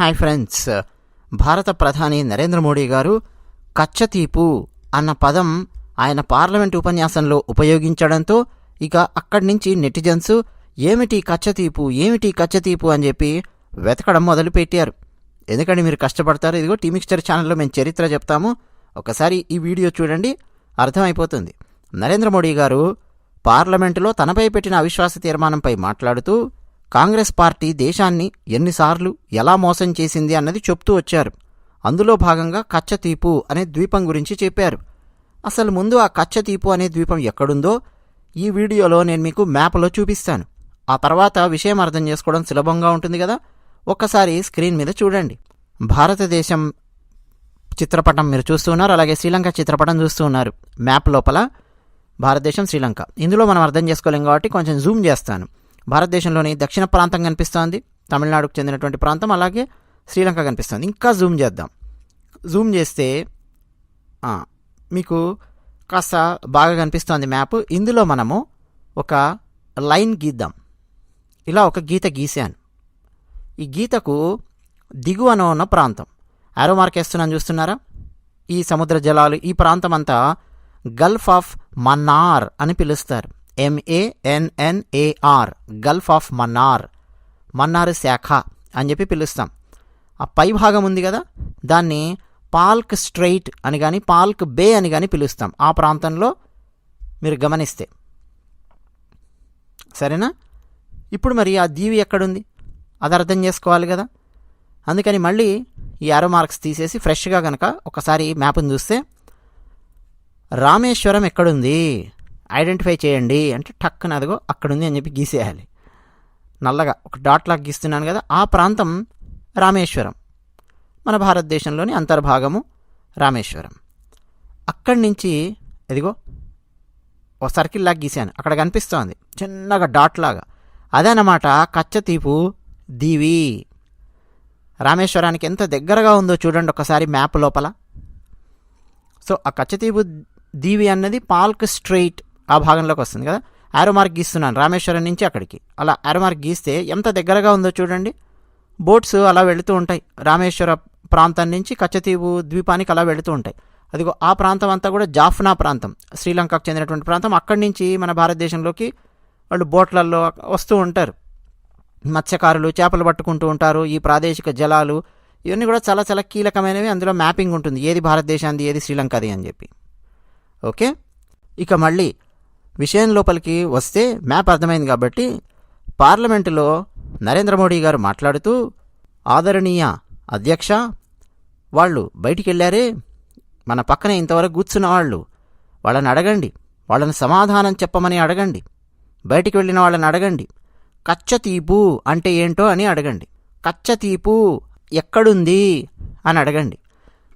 Hi friends. భారత ప్రధాని నరేంద్ర మోడీ గారు కచ్చతీపు అన్న పదం ఆయన పార్లమెంట్ ఉపన్యాసంలో ఉపయోగించడంతో ఇక అక్కడి నుంచి నెటిజన్స్ ఏమిటి కచ్చతీపు ఏమిటి కచ్చతీపు అని చెప్పి వెతకడం మొదలుపెట్టారు. ఎందుకంటే మీరు కష్టపడతారు? ఇదిగో టీమిక్స్టర్ ఛానల్లో మేము చరిత్ర చెప్తాము. ఒకసారి ఈ వీడియో చూడండి అర్థమైపోతుంది. నరేంద్ర మోడీ గారు పార్లమెంటులో తనపై పెట్టిన అవిశ్వాస తీర్మానంపై మాట్లాడుతూ కాంగ్రెస్ పార్టీ దేశాన్ని ఎన్నిసార్లు ఎలా మోసం చేసింది అన్నది చెప్తూ వచ్చారు. అందులో భాగంగా కచ్చతీపు అనే ద్వీపం గురించి చెప్పారు. అసలు ముందు ఆ కచ్చతీపు అనే ద్వీపం ఎక్కడుందో ఈ వీడియోలో నేను మీకు మ్యాప్లో చూపిస్తాను. ఆ తర్వాత విషయం అర్థం చేసుకోవడం సులభంగా ఉంటుంది కదా? ఒక్కసారి స్క్రీన్ మీద చూడండి. భారతదేశం చిత్రపటం మీరు చూస్తూ ఉన్నారు అలాగే శ్రీలంక చిత్రపటం చూస్తూ ఉన్నారు. మ్యాప్ లోపల భారతదేశం శ్రీలంక. ఇందులో మనం అర్థం చేసుకోలేం కాబట్టి కొంచెం జూమ్ చేస్తాను. భారతదేశంలోని దక్షిణ ప్రాంతం కనిపిస్తోంది. తమిళనాడుకు చెందినటువంటి ప్రాంతం అలాగే శ్రీలంక కనిపిస్తుంది. ఇంకా జూమ్ చేద్దాం. జూమ్ చేస్తే మీకు కాస్త బాగా కనిపిస్తోంది మ్యాప్. ఇందులో మనము ఒక లైన్ గీద్దాం. ఇలా ఒక గీత గీశాను. ఈ గీతకు దిగువన ఉన్న ప్రాంతం. ఆరో మార్క్ వేస్తున్నాను చూస్తున్నారా? ఈ సముద్ర జలాలు ఈ ప్రాంతం అంతా గల్ఫ్ ఆఫ్ మన్నార్ అని పిలుస్తారు. M A N N A R gulf of Mannar Mannar శాఖ అని చెప్పి పిలుస్తాం. ఆ పై భాగం ఉంది కదా దాన్ని పాల్క్ స్ట్రైట్ అని కానీ పాల్క్ బే అని కానీ పిలుస్తాం. ఆ ప్రాంతంలో మీరు గమనిస్తే. సరేనా? ఇప్పుడు మరి ఆ దీవి ఎక్కడుంది? అది అర్థం చేసుకోవాలి కదా. అందుకని మళ్ళీ ఈ ఆరో మార్క్స్ తీసేసి ఫ్రెష్గా కనుక ఒకసారి మ్యాప్ని చూస్తే రామేశ్వరం ఎక్కడుంది? ఐడెంటిఫై చేయండి అంటే టక్కున అదిగో అక్కడుంది అని చెప్పి గీసేయాలి. నల్లగా ఒక డాట్ లాగా గీస్తున్నాను కదా ఆ ప్రాంతం రామేశ్వరం. మన భారతదేశంలోని అంతర్భాగము రామేశ్వరం. అక్కడి నుంచి ఎదిగో ఓ సర్కిల్ లాగా గీశాను అక్కడ కనిపిస్తోంది చిన్నగా డాట్ లాగా. అదనమాట కచ్చతీపు దీవి. రామేశ్వరానికి ఎంత దగ్గరగా ఉందో చూడండి ఒకసారి మ్యాప్ లోపల. సో ఆ కచ్చతీపు దీవి అన్నది పాల్క్ స్ట్రైట్ ఆ భాగంలోకి వస్తుంది కదా? ఆరో మార్క్ గీస్తున్నాను రామేశ్వరం నుంచి అక్కడికి. అలా ఆరో మార్క్ గీస్తే ఎంత దగ్గరగా ఉందో చూడండి. బోట్స్ అలా వెళుతూ ఉంటాయి. రామేశ్వర ప్రాంతం నుంచి కచ్చతీవు ద్వీపానికి అలా వెళుతూ ఉంటాయి. అదిగో ఆ ప్రాంతం అంతా కూడా జాఫ్నా ప్రాంతం. శ్రీలంకకు చెందినటువంటి ప్రాంతం. అక్కడి నుంచి మన భారతదేశంలోకి వాళ్ళు బోట్లలో వస్తూ ఉంటారు. మత్స్యకారులు చేపలు పట్టుకుంటూ ఉంటారు. ఈ ప్రాదేశిక జలాలు ఇవన్నీ కూడా చాలా చాలా కీలకమైనవి. అందులో మ్యాపింగ్ ఉంటుంది. ఏది భారతదేశాంది ఏది శ్రీలంకది అని చెప్పి. ఓకే? ఇక మళ్ళీ విషయం లోపలికి వస్తే మ్యాప్ అర్థమైంది కాబట్టి పార్లమెంటులో నరేంద్ర మోడీ గారు మాట్లాడుతూ ఆదరణీయ అధ్యక్ష వాళ్ళు బయటికి వెళ్ళారే మన పక్కనే ఇంతవరకు కూర్చున్న వాళ్ళు. వాళ్ళని అడగండి. వాళ్ళని సమాధానం చెప్పమని అడగండి. బయటికి వెళ్ళిన వాళ్ళని అడగండి. కచ్చతీపు అంటే ఏంటో అని అడగండి. కచ్చతీపు ఎక్కడుంది? అని అడగండి.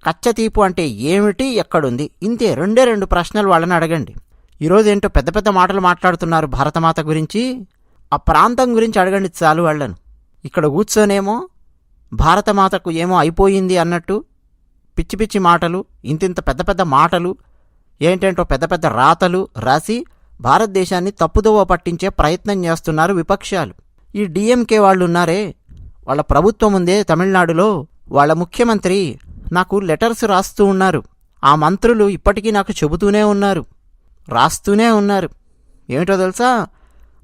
కచ్చతీపు అంటే ఏమిటి? ఎక్కడుంది? ఇంతే. రెండే రెండు ప్రశ్నలు వాళ్ళని అడగండి. ఈరోజు ఏంటో పెద్ద పెద్ద మాటలు మాట్లాడుతున్నారు భారతమాత గురించి. ఆ ప్రాంతం గురించి అడగండి చాలు వాళ్ళను ఇక్కడ కూర్చొనేమో భారతమాతకు ఏమో అయిపోయింది అన్నట్టు పిచ్చి పిచ్చి మాటలు ఇంతింత పెద్ద పెద్ద మాటలు ఏంటేంటో పెద్ద పెద్ద రాతలు రాసి భారతదేశాన్ని తప్పుదోవ పట్టించే ప్రయత్నం చేస్తున్నారు విపక్షాలు. ఈ డిఎంకే వాళ్ళు ఉన్నారే వాళ్ళ ప్రభుత్వం ఉందే తమిళనాడులో వాళ్ళ ముఖ్యమంత్రి నాకు లెటర్స్ రాస్తూ ఉన్నారు. ఆ మంత్రులు ఇప్పటికీ నాకు చెబుతూనే ఉన్నారు. రాస్తూనే ఉన్నారు. ఏమిటో తెలుసా?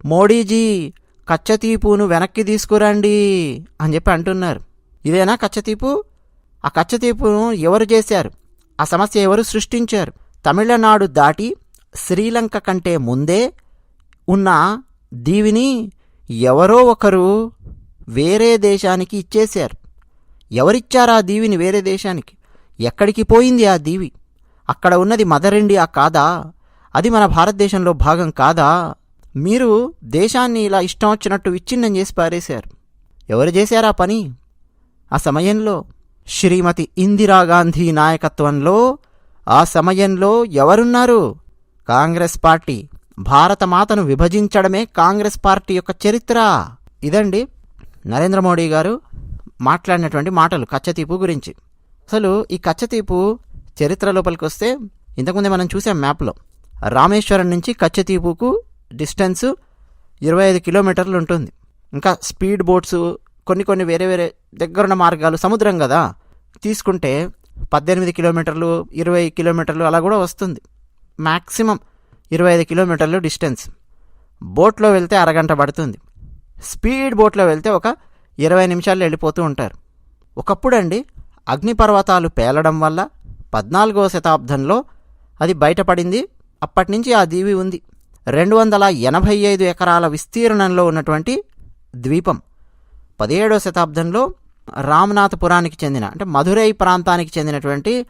మోడీజీ కచ్చతీపును వెనక్కి తీసుకురండి అని చెప్పి అంటున్నారు. ఇదేనా కచ్చతీపు? ఆ కచ్చతీపును ఎవరు చేశారు? ఆ సమస్య ఎవరు సృష్టించారు? తమిళనాడు దాటి శ్రీలంక కంటే ముందే ఉన్న దీవిని ఎవరో ఒకరు వేరే దేశానికి ఇచ్చేశారు. ఎవరిచ్చారు ఆ దీవిని వేరే దేశానికి? ఎక్కడికి పోయింది ఆ దీవి? అక్కడ ఉన్నది మదర్ ఇండియా కాదా? అది మన భారతదేశంలో భాగం కాదా? మీరు దేశాన్ని ఇలా ఇష్టం వచ్చినట్టు విచ్ఛిన్నం చేసి పారేశారు. ఎవరు చేశారా పని? ఆ సమయంలో శ్రీమతి ఇందిరాగాంధీ నాయకత్వంలో ఆ సమయంలో ఎవరున్నారు? కాంగ్రెస్ పార్టీ భారతమాతను విభజించడమే కాంగ్రెస్ పార్టీ యొక్క చరిత్ర. ఇదండి నరేంద్ర మోడీ గారు మాట్లాడినటువంటి మాటలు కచ్చతీపు గురించి. అసలు ఈ కచ్చతీపు చరిత్ర లోపలికి వస్తే ఇంతకుముందే మనం చూసాం మ్యాప్లో. రామేశ్వరం నుంచి కచ్చతీపుకు డిస్టెన్స్ ఇరవై ఐదు కిలోమీటర్లు ఉంటుంది. ఇంకా స్పీడ్ బోట్స్ కొన్ని కొన్ని వేరే వేరే దగ్గరున్న మార్గాలు సముద్రం కదా. తీసుకుంటే పద్దెనిమిది కిలోమీటర్లు ఇరవై కిలోమీటర్లు అలా కూడా వస్తుంది. మ్యాక్సిమం ఇరవై ఐదు కిలోమీటర్లు డిస్టెన్స్. బోట్లో వెళ్తే అరగంట పడుతుంది. స్పీడ్ బోట్లో వెళ్తే ఒక ఇరవై నిమిషాలు వెళ్ళిపోతూ ఉంటారు. ఒకప్పుడు అండి అగ్నిపర్వతాలు పేలడం వల్ల పద్నాలుగవ శతాబ్దంలో అది బయటపడింది అప్పటినుంచి ఆ దీవి ఉంది. రెండు వందల ఎనభై ఐదు ఎకరాల విస్తీర్ణంలో ఉన్నటువంటి ద్వీపం. పదిహేడవ శతాబ్దంలో రామ్నాథపురానికి చెందిన అంటే మధురై ప్రాంతానికి చెందినటువంటి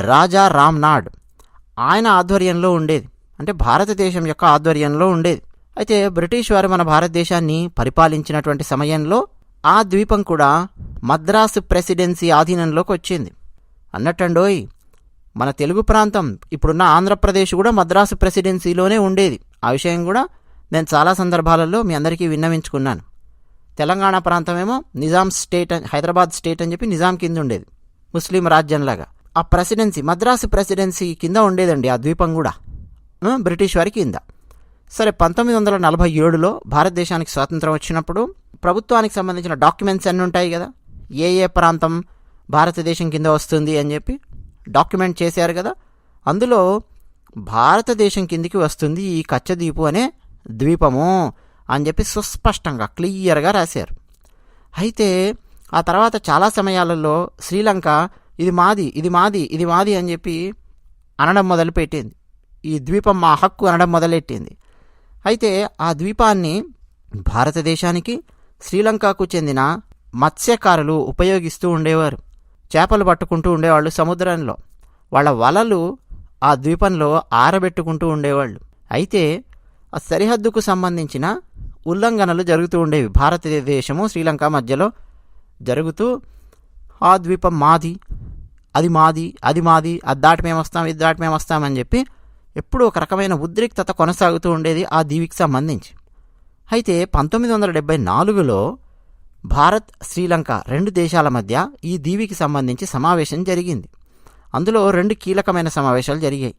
రాజా రామ్నాడ్ ఆయన ఆధ్వర్యంలో ఉండేది. అంటే భారతదేశం యొక్క ఆధ్వర్యంలో ఉండేది. అయితే బ్రిటిష్ వారు మన భారతదేశాన్ని పరిపాలించినటువంటి సమయంలో ఆ ద్వీపం కూడా మద్రాసు ప్రెసిడెన్సీ ఆధీనంలోకి వచ్చింది. అన్నట్టండోయ్ మన తెలుగు ప్రాంతం ఇప్పుడున్న ఆంధ్రప్రదేశ్ కూడా మద్రాసు ప్రెసిడెన్సీలోనే ఉండేది. ఆ విషయం కూడా నేను చాలా సందర్భాలలో మీ అందరికీ విన్నవించుకున్నాను. తెలంగాణ ప్రాంతమేమో నిజాం స్టేట్ హైదరాబాద్ స్టేట్ అని చెప్పి నిజాం కింద ఉండేది. ముస్లిం రాజ్యంలాగా. ఆ ప్రెసిడెన్సీ మద్రాసు ప్రెసిడెన్సీ కింద ఉండేదండి ఆ ద్వీపం కూడా. బ్రిటిష్ వారి కింద. సరే పంతొమ్మిది వందల నలభై ఏడులో భారతదేశానికి స్వాతంత్రం వచ్చినప్పుడు ప్రభుత్వానికి సంబంధించిన డాక్యుమెంట్స్ అన్నీ ఉంటాయి కదా. ఏ ఏ ప్రాంతం భారతదేశం కింద వస్తుంది అని చెప్పి డాక్యుమెంట్ చేశారు కదా. అందులో భారతదేశం కిందికి వస్తుంది ఈ కచ్చదీపు అనే ద్వీపము అని చెప్పి సుస్పష్టంగా క్లియర్గా రాశారు. అయితే ఆ తర్వాత చాలా సమయాలలో శ్రీలంక ఇది మాది ఇది మాది ఇది మాది అని చెప్పి అనడం మొదలుపెట్టింది. ఈ ద్వీపం మా హక్కు అనడం మొదలెట్టింది. అయితే ఆ ద్వీపాన్ని భారతదేశానికి శ్రీలంకకు చెందిన మత్స్యకారులు ఉపయోగిస్తూ ఉండేవారు. చేపలు పట్టుకుంటూ ఉండేవాళ్ళు సముద్రంలో. వాళ్ళ వలలు ఆ ద్వీపంలో ఆరబెట్టుకుంటూ ఉండేవాళ్ళు. అయితే ఆ సరిహద్దుకు సంబంధించిన ఉల్లంఘనలు జరుగుతూ ఉండేవి. భారతదేశము శ్రీలంక మధ్యలో జరుగుతూ ఆ ద్వీపం మాది అది మాది అది మాది అది దాటి మేము వస్తాం ఇది దాటి మేము వస్తామని చెప్పి ఎప్పుడూ ఒక రకమైన ఉద్రిక్తత కొనసాగుతూ ఉండేది ఆ దీవికి సంబంధించి. అయితే పంతొమ్మిది వందల డెబ్బై నాలుగులో భారత్ శ్రీలంక రెండు దేశాల మధ్య ఈ దీవికి సంబంధించి సమావేశం జరిగింది. అందులో రెండు కీలకమైన సమావేశాలు జరిగాయి.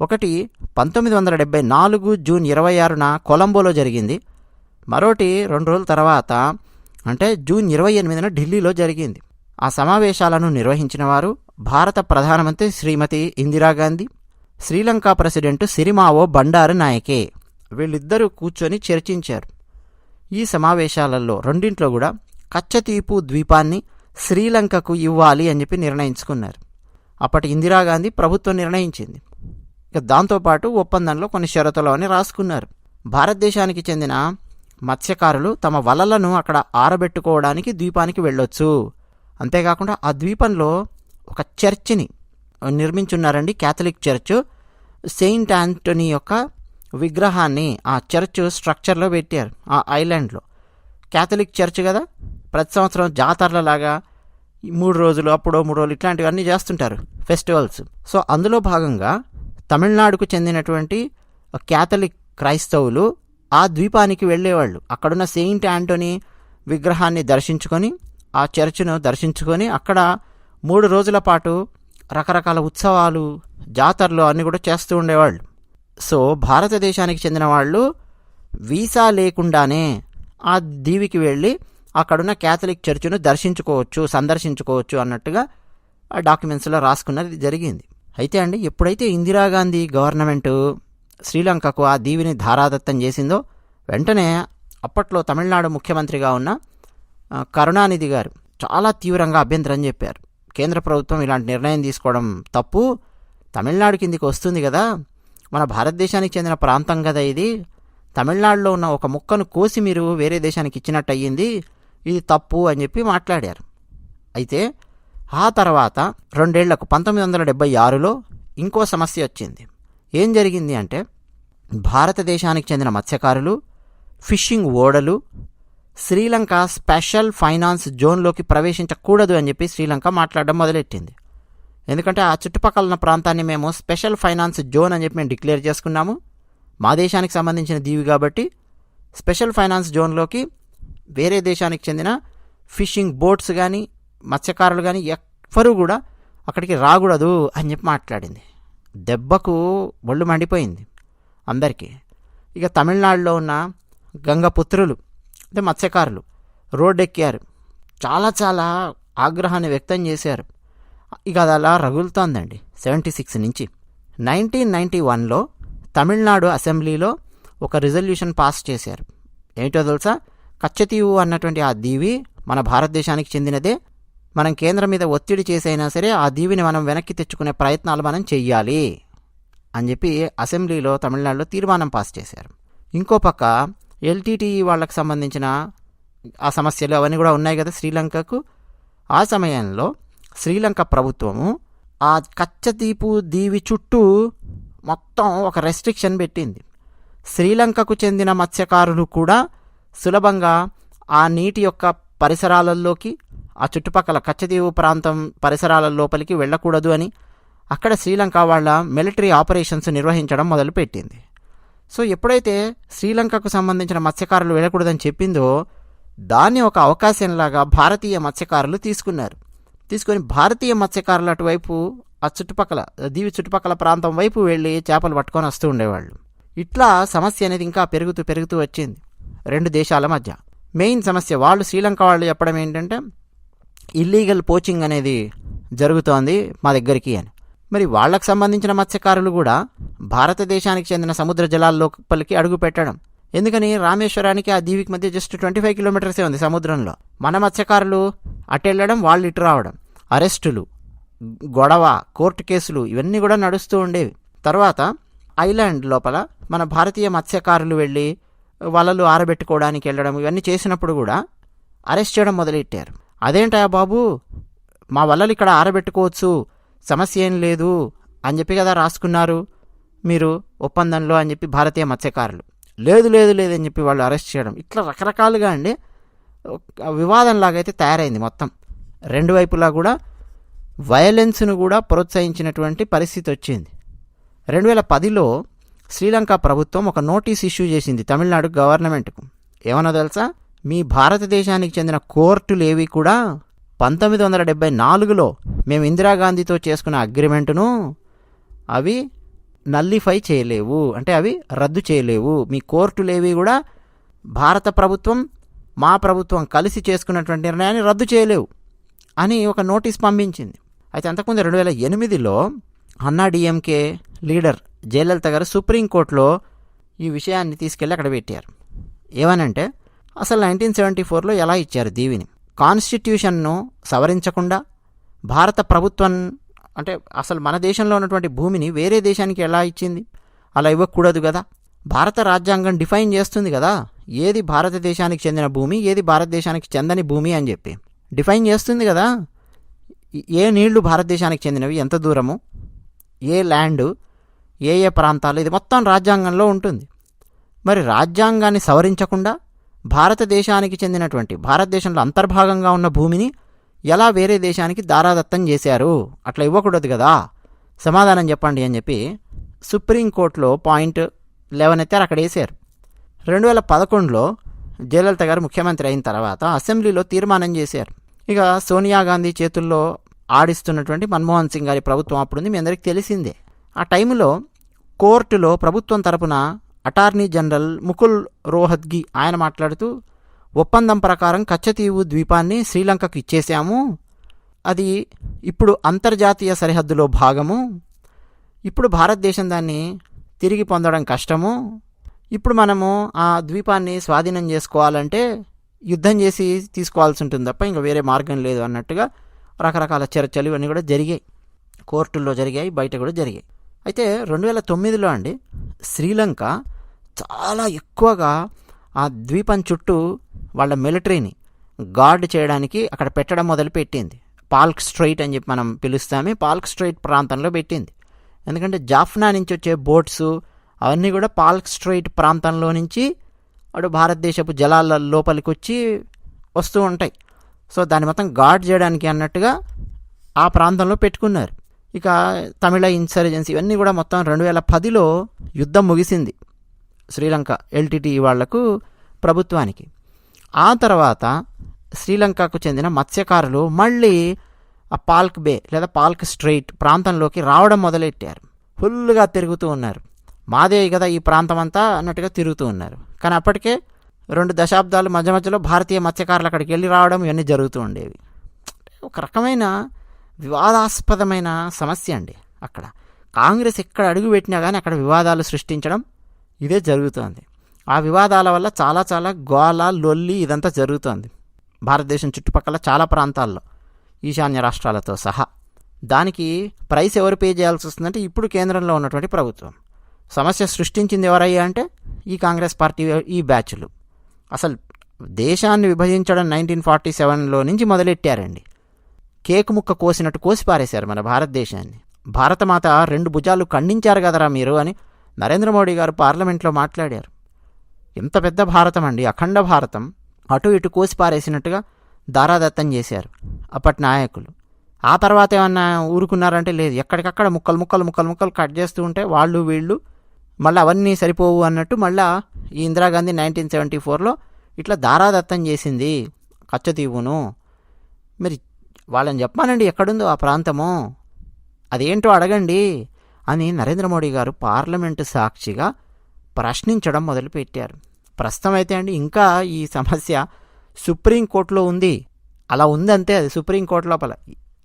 ఒకటి పంతొమ్మిది వందల డెబ్బై నాలుగు జూన్ ఇరవై ఆరున కొలంబోలో జరిగింది. మరోటి రెండు రోజుల తర్వాత అంటే జూన్ ఇరవై ఎనిమిదిన ఢిల్లీలో జరిగింది. ఆ సమావేశాలను నిర్వహించిన వారు భారత ప్రధానమంత్రి శ్రీమతి ఇందిరాగాంధీ శ్రీలంక ప్రెసిడెంట్ సిరిమావో బండారు నాయకే వీళ్ళిద్దరూ కూర్చొని చర్చించారు. ఈ సమావేశాలలో రెండింట్లో కూడా కచ్చతీపు ద్వీపాన్ని శ్రీలంకకు ఇవ్వాలి అని చెప్పి నిర్ణయించుకున్నారు. అప్పటి ఇందిరాగాంధీ ప్రభుత్వం నిర్ణయించింది. ఇక దాంతోపాటు ఒప్పందంలో కొన్ని షరతులు అని రాసుకున్నారు. భారతదేశానికి చెందిన మత్స్యకారులు తమ వలలను అక్కడ ఆరబెట్టుకోవడానికి ద్వీపానికి వెళ్ళొచ్చు. అంతేకాకుండా ఆ ద్వీపంలో ఒక చర్చిని నిర్మించున్నారండి క్యాథలిక్ చర్చ్. సెయింట్ ఆంటనీ యొక్క విగ్రహాన్ని ఆ చర్చ్ స్ట్రక్చర్లో పెట్టారు ఆ ఐలాండ్లో. క్యాథలిక్ చర్చ్ కదా? ప్రతి సంవత్సరం జాతరలలాగా ఈ మూడు రోజులు అప్పుడో మూడు రోజులు ఇట్లాంటివన్నీ చేస్తుంటారు ఫెస్టివల్స్. సో అందులో భాగంగా తమిళనాడుకు చెందినటువంటి క్యాథలిక్ క్రైస్తవులు ఆ ద్వీపానికి వెళ్ళేవాళ్ళు. అక్కడున్న సెయింట్ యాంటోనీ విగ్రహాన్ని దర్శించుకొని ఆ చర్చ్ను దర్శించుకొని అక్కడ మూడు రోజుల పాటు రకరకాల ఉత్సవాలు జాతరలు అన్నీ కూడా చేస్తూ ఉండేవాళ్ళు. సో భారతదేశానికి చెందిన వాళ్ళు వీసా లేకుండానే ఆ దీవికి వెళ్ళి అక్కడున్న క్యాథలిక్ చర్చిను దర్శించుకోవచ్చు సందర్శించుకోవచ్చు అన్నట్టుగా ఆ డాక్యుమెంట్స్లో రాసుకున్నది జరిగింది. అయితే అండి ఎప్పుడైతే ఇందిరాగాంధీ గవర్నమెంటు శ్రీలంకకు ఆ దీవిని ధారాదత్తం చేసిందో వెంటనే అప్పట్లో తమిళనాడు ముఖ్యమంత్రిగా ఉన్న కరుణానిధి గారు చాలా తీవ్రంగా అభ్యంతరం చెప్పారు. కేంద్ర ప్రభుత్వం ఇలాంటి నిర్ణయం తీసుకోవడం తప్పు. తమిళనాడు కిందికి వస్తుంది కదా. మన భారతదేశానికి చెందిన ప్రాంతం కదా ఇది. తమిళనాడులో ఉన్న ఒక ముక్కను కోసి మీరు వేరే దేశానికి ఇచ్చినట్టు అయ్యింది ఇది తప్పు అని చెప్పి మాట్లాడారు. అయితే ఆ తర్వాత రెండేళ్ళకు పంతొమ్మిది వందల డెబ్బై ఆరులో ఇంకో సమస్య వచ్చింది. ఏం జరిగింది అంటే భారతదేశానికి చెందిన మత్స్యకారులు ఫిషింగ్ ఓడలు శ్రీలంక స్పెషల్ ఫైనాన్స్ జోన్లోకి ప్రవేశించకూడదు అని చెప్పి శ్రీలంక మాట్లాడడం మొదలెట్టింది. ఎందుకంటే ఆ చుట్టుపక్కల ఉన్న ప్రాంతాన్ని మేము స్పెషల్ ఫైనాన్స్ జోన్ అని చెప్పి మేము డిక్లేర్ చేసుకున్నాము. మా దేశానికి సంబంధించిన దీవి కాబట్టి స్పెషల్ ఫైనాన్స్ జోన్లోకి వేరే దేశానికి చెందిన ఫిషింగ్ బోట్స్ కానీ మత్స్యకారులు కానీ ఎవ్వరూ కూడా అక్కడికి రాకూడదు అని చెప్పి మాట్లాడింది. దెబ్బకు ఒళ్ళు మండిపోయింది అందరికీ. ఇక తమిళనాడులో ఉన్న గంగపుత్రులు అంటే మత్స్యకారులు రోడ్డు ఎక్కారు చాలా చాలా ఆగ్రహాన్ని వ్యక్తం చేశారు. ఇక అది అలా రగులుతోందండి సెవెంటీ సిక్స్ నుంచి. నైన్టీన్ నైంటీ వన్లో తమిళనాడు అసెంబ్లీలో ఒక రిజల్యూషన్ పాస్ చేశారు. ఏంటో తెలుసా? కచ్చతీవు అన్నటువంటి ఆ దీవి మన భారతదేశానికి చెందినదే. మనం కేంద్రం మీద ఒత్తిడి చేసైనా సరే ఆ దీవిని మనం వెనక్కి తెచ్చుకునే ప్రయత్నాలు మనం చెయ్యాలి అని చెప్పి అసెంబ్లీలో తమిళనాడులో తీర్మానం పాస్ చేశారు. ఇంకో పక్క ఎల్టీటీఈ వాళ్ళకి సంబంధించిన ఆ సమస్యలు అవన్నీ కూడా ఉన్నాయి కదా శ్రీలంకకు. ఆ సమయంలో శ్రీలంక ప్రభుత్వము ఆ కచ్చతీపు దీవి చుట్టూ మొత్తం ఒక రెస్ట్రిక్షన్ పెట్టింది. శ్రీలంకకు చెందిన మత్స్యకారులు కూడా సులభంగా ఆ నీటి యొక్క పరిసరాలలోకి ఆ చుట్టుపక్కల కచ్చదీవు ప్రాంతం పరిసరాల లోపలికి వెళ్ళకూడదు అని అక్కడ శ్రీలంక వాళ్ళ మిలిటరీ ఆపరేషన్స్ నిర్వహించడం మొదలుపెట్టింది. సో ఎప్పుడైతే శ్రీలంకకు సంబంధించిన మత్స్యకారులు వెళ్ళకూడదని చెప్పిందో దాన్ని ఒక అవకాశంలాగా భారతీయ మత్స్యకారులు తీసుకున్నారు. తీసుకొని భారతీయ మత్స్యకారులు అటువైపు ఆ చుట్టుపక్కల దీవి చుట్టుపక్కల ప్రాంతం వైపు వెళ్ళి చేపలు పట్టుకొని వస్తూ ఉండేవాళ్ళు. ఇట్లా సమస్య అనేది ఇంకా పెరుగుతూ పెరుగుతూ వచ్చింది. రెండు దేశాల మధ్య. మెయిన్ సమస్య వాళ్ళు శ్రీలంక వాళ్ళు చెప్పడం ఏంటంటే ఇల్లీగల్ పోచింగ్ అనేది జరుగుతోంది మా దగ్గరికి అని. మరి వాళ్ళకు సంబంధించిన మత్స్యకారులు కూడా భారతదేశానికి చెందిన సముద్ర జలాల లోపలికి అడుగు పెట్టడం. ఎందుకని? రామేశ్వరానికి ఆ దీవికి మధ్య జస్ట్ ట్వంటీ ఫైవ్ కిలోమీటర్సే ఉంది సముద్రంలో. మన మత్స్యకారులు అటెళ్ళడం వాళ్ళు ఇటు రావడం. అరెస్టులు గొడవ కోర్టు కేసులు ఇవన్నీ కూడా నడుస్తూ ఉండేవి. తర్వాత ఐలాండ్ లోపల మన భారతీయ మత్స్యకారులు వెళ్ళి వలలు ఆరబెట్టుకోవడానికి వెళ్ళడం ఇవన్నీ చేసినప్పుడు కూడా అరెస్ట్ చేయడం మొదలెట్టారు. అదేంటా బాబు? మా వలలు ఇక్కడ ఆరబెట్టుకోవచ్చు సమస్య ఏం లేదు అని చెప్పి కదా రాసుకున్నారు మీరు ఒప్పందంలో అని చెప్పి భారతీయ మత్స్యకారులు. లేదు లేదు లేదని చెప్పి వాళ్ళు అరెస్ట్ చేయడం. ఇట్లా రకరకాలుగా అండి ఒక వివాదంలాగా అయితే తయారైంది మొత్తం. రెండు వైపులా కూడా వయలెన్స్ను కూడా ప్రోత్సహించినటువంటి పరిస్థితి వచ్చింది. రెండు వేల పదిలో శ్రీలంక ప్రభుత్వం ఒక నోటీస్ ఇష్యూ చేసింది తమిళనాడు గవర్నమెంట్కు. ఏమన్నా తెలుసా? మీ భారతదేశానికి చెందిన కోర్టులు ఏవి కూడా? పంతొమ్మిది వందల డెబ్బై నాలుగులో మేము ఇందిరాగాంధీతో చేసుకున్న అగ్రిమెంటును అవి నల్లిఫై చేయలేవు. అంటే అవి రద్దు చేయలేవు. మీ కోర్టులేవి కూడా? భారత ప్రభుత్వం మా ప్రభుత్వం కలిసి చేసుకున్నటువంటి నిర్ణయాన్ని రద్దు చేయలేవు అని ఒక నోటీస్ పంపించింది. అయితే అంతకుముందు రెండు వేల ఎనిమిదిలో అన్నా డిఎంకే లీడర్ జయలలిత గారు సుప్రీంకోర్టులో ఈ విషయాన్ని తీసుకెళ్ళి అక్కడ పెట్టారు. ఏమనంటే అసలు నైన్టీన్ సెవెంటీ ఫోర్లో ఎలా ఇచ్చారు దీవిని? కాన్స్టిట్యూషన్ను సవరించకుండా భారత ప్రభుత్వం అంటే అసలు మన దేశంలో ఉన్నటువంటి భూమిని వేరే దేశానికి ఎలా ఇచ్చింది? అలా ఇవ్వకూడదు కదా. భారత రాజ్యాంగం డిఫైన్ చేస్తుంది కదా. ఏది భారతదేశానికి చెందిన భూమి ఏది భారతదేశానికి చెందని భూమి అని చెప్పి. డిఫైన్ చేస్తుంది కదా. ఏ నీళ్ళు భారతదేశానికి చెందినవి? ఎంత దూరము? ఏ ల్యాండ్? ఏ ఏ ప్రాంతాలు ఇది మొత్తం రాజ్యాంగంలో ఉంటుంది. మరి రాజ్యాంగాన్ని సవరించకుండా భారతదేశానికి చెందినటువంటి భారతదేశంలో అంతర్భాగంగా ఉన్న భూమిని ఎలా వేరే దేశానికి దారాదత్తం చేశారు? అట్లా ఇవ్వకూడదు కదా. సమాధానం చెప్పండి అని చెప్పి సుప్రీంకోర్టులో పాయింట్ లెవెన్ ఎత్తారు అక్కడ వేశారు. రెండు వేల పదకొండులో జయలలిత గారు ముఖ్యమంత్రి అయిన తర్వాత అసెంబ్లీలో తీర్మానం చేశారు. ఇక సోనియా గాంధీ చేతుల్లో ఆడిస్తున్నటువంటి మన్మోహన్ సింగ్ గారి ప్రభుత్వం అప్పుడుంది మీ అందరికీ తెలిసిందే. ఆ టైంలో కోర్టులో ప్రభుత్వం తరపున అటార్నీ జనరల్ ముకుల్ రోహద్గి ఆయన మాట్లాడుతూ ఒప్పందం ప్రకారం కచ్చతీవు ద్వీపాన్ని శ్రీలంకకు ఇచ్చేశాము. అది ఇప్పుడు అంతర్జాతీయ సరిహద్దులో భాగము. ఇప్పుడు భారతదేశం దాన్ని తిరిగి పొందడం కష్టము. ఇప్పుడు మనము ఆ ద్వీపాన్ని స్వాధీనం చేసుకోవాలంటే యుద్ధం చేసి తీసుకోవాల్సి ఉంటుంది తప్ప ఇంకా వేరే మార్గం లేదు అన్నట్టుగా రకరకాల చర్చలు ఇవన్నీ కూడా జరిగాయి. కోర్టుల్లో జరిగాయి బయట కూడా జరిగాయి. అయితే రెండు వేల తొమ్మిదిలో అండి శ్రీలంక చాలా ఎక్కువగా ఆ ద్వీపం చుట్టూ వాళ్ళ మిలిటరీని గార్డ్ చేయడానికి అక్కడ పెట్టడం మొదలు పెట్టింది పాల్క్ స్ట్రైట్ అని చెప్పి మనం పిలుస్తామే పాల్క్ స్ట్రైట్ ప్రాంతంలో పెట్టింది. ఎందుకంటే జాఫ్నా నుంచి వచ్చే బోట్స్ అవన్నీ కూడా పాల్క్ స్ట్రైట్ ప్రాంతంలో నుంచి అటు భారతదేశపు జలాల లోపలికి వచ్చి వస్తూ ఉంటాయి. సో దాన్ని మొత్తం గార్డ్ చేయడానికి అన్నట్టుగా ఆ ప్రాంతంలో పెట్టుకున్నారు. ఇక తమిళ ఇన్సర్జెన్సీ ఇవన్నీ కూడా మొత్తం రెండు వేల పదిలో యుద్ధం ముగిసింది శ్రీలంక ఎల్టీటీ వాళ్ళకు ప్రభుత్వానికి. ఆ తర్వాత శ్రీలంకకు చెందిన మత్స్యకారులు మళ్ళీ ఆ పాల్క్ బే లేదా పాల్క్ స్ట్రైట్ ప్రాంతంలోకి రావడం మొదలెట్టారు. ఫుల్గా తిరుగుతూ ఉన్నారు. మాదే కదా ఈ ప్రాంతం అంతా అన్నట్టుగా తిరుగుతూ ఉన్నారు. కానీ అప్పటికే రెండు దశాబ్దాలు మధ్య మధ్యలో భారతీయ మత్స్యకారులు అక్కడికి వెళ్ళి రావడం ఇవన్నీ జరుగుతూ ఉండేవి. ఒక రకమైన వివాదాస్పదమైన సమస్య అండి అక్కడ. కాంగ్రెస్ ఎక్కడ అడుగు పెట్టినా కానీ అక్కడ వివాదాలు సృష్టించడం ఇదే జరుగుతోంది. ఆ వివాదాల వల్ల చాలా చాలా గోళ లొల్లి ఇదంతా జరుగుతోంది. భారతదేశం చుట్టుపక్కల చాలా ప్రాంతాల్లో ఈశాన్య రాష్ట్రాలతో సహా. దానికి ప్రైస్ ఎవరు పే చేయాల్సి వస్తుందంటే ఇప్పుడు కేంద్రంలో ఉన్నటువంటి ప్రభుత్వం. సమస్య సృష్టించింది ఎవరయ్యా అంటే ఈ కాంగ్రెస్ పార్టీ ఈ బ్యాచ్లు. అసలు దేశాన్ని విభజించడం నైన్టీన్ ఫార్టీ సెవెన్లో నుంచి మొదలెట్టారండి. కేక్ ముక్క కోసినట్టు కోసి పారేశారు మన భారతదేశాన్ని. భారతమాత రెండు భుజాలు ఖండించారు కదరా మీరు అని నరేంద్ర మోడీ గారు పార్లమెంట్లో మాట్లాడారు. ఎంత పెద్ద భారతం అండి అఖండ భారతం. అటు ఇటు కోసి పారేసినట్టుగా దారాదత్తం చేశారు అప్పటి నాయకులు. ఆ తర్వాత ఏమన్నా ఊరుకున్నారంటే లేదు ఎక్కడికక్కడ ముక్కలు ముక్కలు ముక్కలు ముక్కలు కట్ చేస్తూ ఉంటే వాళ్ళు వీళ్ళు మళ్ళీ అవన్నీ సరిపోవు అన్నట్టు మళ్ళా ఈ ఇందిరాగాంధీ నైన్టీన్ సెవెంటీ ఫోర్లో ఇట్లా దారాదత్తం చేసింది కచ్చతీవును మరి వాళ్ళని చెప్పానండి ఎక్కడుందో ఆ ప్రాంతము. అదేంటో అడగండి అని నరేంద్ర మోడీ గారు పార్లమెంటు సాక్షిగా ప్రశ్నించడం మొదలుపెట్టారు. ప్రస్తుతం అయితే అండి ఇంకా ఈ సమస్య సుప్రీంకోర్టులో ఉంది. అలా ఉందంతే అది సుప్రీంకోర్టు లోపల.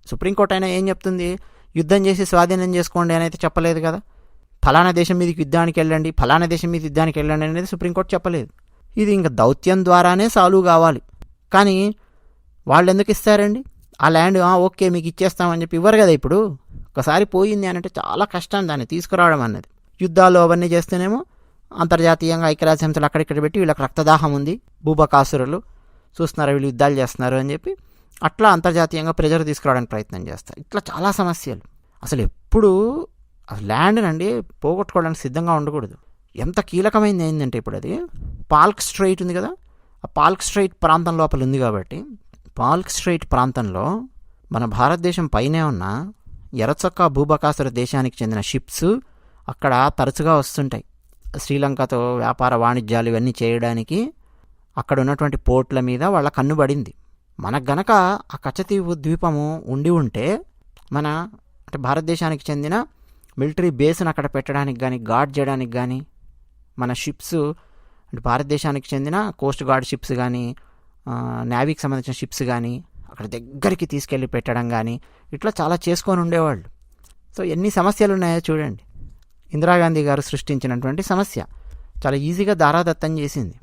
సుప్రీంకోర్టు అయినా ఏం చెప్తుంది? యుద్ధం చేసి స్వాధీనం చేసుకోండి అని అయితే చెప్పలేదు కదా. ఫలానా దేశం మీదకి యుద్ధానికి వెళ్ళండి ఫలానా దేశం మీద యుద్ధానికి వెళ్ళండి అనేది సుప్రీంకోర్టు చెప్పలేదు. ఇది ఇంకా దౌత్యం ద్వారానే సాల్వ్ కావాలి. కానీ వాళ్ళు ఎందుకు ఇస్తారండి? ఆ ల్యాండ్ ఓకే మీకు ఇచ్చేస్తామని చెప్పి ఇవ్వరు కదా ఇప్పుడు. ఒకసారి పోయింది అని అంటే చాలా కష్టం దాన్ని తీసుకురావడం అన్నది. యుద్ధాలు అవన్నీ చేస్తేనేమో అంతర్జాతీయంగా ఐక్యరాజ్య సంస్థలు అక్కడిక్కడ పెట్టి వీళ్ళకి రక్తదాహం ఉంది. భూబకాసురులు చూస్తున్నారు వీళ్ళు యుద్ధాలు చేస్తున్నారు అని చెప్పి అట్లా అంతర్జాతీయంగా ప్రెజర్ తీసుకురావడానికి ప్రయత్నం చేస్తారు. ఇట్లా చాలా సమస్యలు. అసలు ఎప్పుడు ల్యాండ్ అండి పోగొట్టుకోవడానికి సిద్ధంగా ఉండకూడదు. ఎంత కీలకమైంది ఏంటంటే ఇప్పుడు అది. పాల్క్ స్ట్రైట్ ఉంది కదా. ఆ పాల్క్ స్ట్రైట్ ప్రాంతం లోపల ఉంది కాబట్టి పాల్క్ స్ట్రీట్ ప్రాంతంలో మన భారతదేశం పైనే ఉన్న ఎర్రచొక్క భూబకాసుర దేశానికి చెందిన షిప్స్ అక్కడ తరచుగా వస్తుంటాయి. శ్రీలంకతో వ్యాపార వాణిజ్యాలు ఇవన్నీ చేయడానికి అక్కడ ఉన్నటువంటి పోర్ట్ల మీద వాళ్ళ కన్ను పడింది. మనకు గనక ఆ కచ్చతీవు ద్వీపము ఉండి ఉంటే మన అంటే భారతదేశానికి చెందిన మిలిటరీ బేస్ని అక్కడ పెట్టడానికి కానీ గార్డ్ చేయడానికి కానీ మన షిప్స్ అంటే భారతదేశానికి చెందిన కోస్ట్ గార్డ్ షిప్స్ కానీ నేవీకి సంబంధించిన షిప్స్ కానీ అక్కడ దగ్గరికి తీసుకెళ్ళి పెట్టడం కానీ ఇట్లా చాలా చేసుకొని ఉండేవాళ్ళు. సో ఎన్ని సమస్యలు ఉన్నాయో చూడండి ఇందిరాగాంధీ గారు సృష్టించినటువంటి సమస్య. చాలా ఈజీగా దారాదత్తం చేసింది.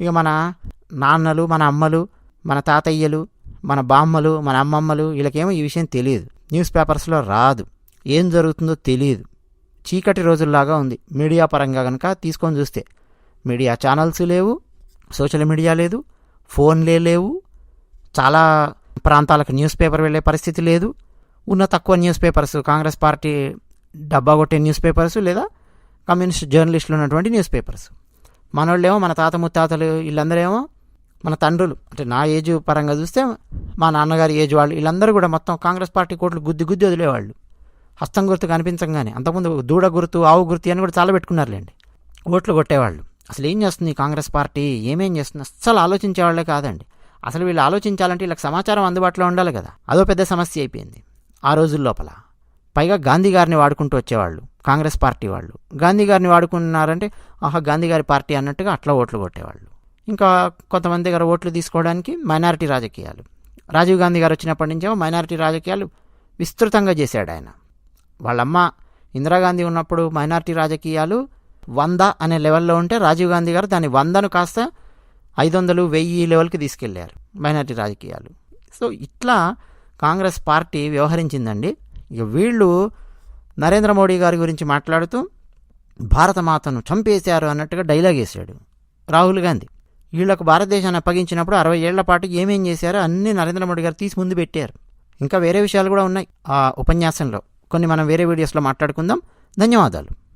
ఇక మన నాన్నలు మన అమ్మలు మన తాతయ్యలు మన బామ్మలు మన అమ్మమ్మలు వీళ్ళకేమో ఈ విషయం తెలియదు. న్యూస్ పేపర్స్లో రాదు. ఏం జరుగుతుందో తెలియదు. చీకటి రోజుల్లాగా ఉంది. మీడియా పరంగా కనుక తీసుకొని చూస్తే. మీడియా ఛానల్స్ లేవు సోషల్ మీడియా లేదు ఫోన్లే లేవు. చాలా ప్రాంతాలకు న్యూస్ పేపర్ వెళ్ళే పరిస్థితి లేదు. ఉన్న తక్కువ న్యూస్ పేపర్స్ కాంగ్రెస్ పార్టీ డబ్బా కొట్టే న్యూస్ పేపర్స్ లేదా కమ్యూనిస్ట్ జర్నలిస్టులు ఉన్నటువంటి న్యూస్ పేపర్స్. మనోళ్ళేమో మన తాత ముత్తాతలు వీళ్ళందరేమో మన తండ్రులు. అంటే నా ఏజ్ పరంగా చూస్తే మా నాన్నగారి ఏజ్ వాళ్ళు వీళ్ళందరూ కూడా మొత్తం కాంగ్రెస్ పార్టీ కోట్లు గుద్ది గుద్ది వదిలేవాళ్ళు. హస్తం గుర్తు కనిపించగానే. అంతకుముందు దూడ గుర్తు ఆవు గుర్తు అని కూడా చాలా పెట్టుకున్నారులేండి. ఓట్లు కొట్టేవాళ్ళు. అసలు ఏం చేస్తుంది కాంగ్రెస్ పార్టీ? ఏమేం చేస్తుంది? అస్సలు ఆలోచించేవాళ్ళే కాదండి. అసలు వీళ్ళు ఆలోచించాలంటే వీళ్ళకి సమాచారం అందుబాటులో ఉండాలి కదా. అదో పెద్ద సమస్య అయిపోయింది. ఆ రోజుల లోపల పైగా గాంధీ గారిని వాడుకుంటూ వచ్చేవాళ్ళు కాంగ్రెస్ పార్టీ వాళ్ళు. గాంధీ గారిని వాడుకున్నారంటే ఆహా గాంధీ గారి పార్టీ అన్నట్టుగా అట్లా ఓట్లు కొట్టేవాళ్ళు. ఇంకా కొంతమంది దగ్గర ఓట్లు తీసుకోవడానికి మైనారిటీ రాజకీయాలు. రాజీవ్ గాంధీ గారు వచ్చినప్పటి నుంచేమో మైనారిటీ రాజకీయాలు విస్తృతంగా చేశాడు ఆయన. వాళ్ళమ్మ ఇందిరాగాంధీ ఉన్నప్పుడు మైనారిటీ రాజకీయాలు వంద అనే లెవెల్లో ఉంటే రాజీవ్ గాంధీ గారు దాన్ని వందను కాస్త ఐదు వందలు వెయ్యి లెవెల్కి తీసుకెళ్ళారు మైనారిటీ రాజకీయాలు. సో ఇట్లా కాంగ్రెస్ పార్టీ వ్యవహరించిందండి. ఇక వీళ్ళు నరేంద్ర మోడీ గారి గురించి మాట్లాడుతూ భారతమాతను చంపేశారు అన్నట్టుగా డైలాగ్ వేశాడు రాహుల్ గాంధీ. వీళ్ళకు భారతదేశాన్ని అప్పగించినప్పుడు అరవై ఏళ్ళ పాటు ఏమేం చేశారో అన్నీ నరేంద్ర మోడీ గారు తీసి ముందు పెట్టారు. ఇంకా వేరే విషయాలు కూడా ఉన్నాయి ఆ ఉపన్యాసంలో. కొన్ని మనం వేరే వీడియోస్లో మాట్లాడుకుందాం. ధన్యవాదాలు.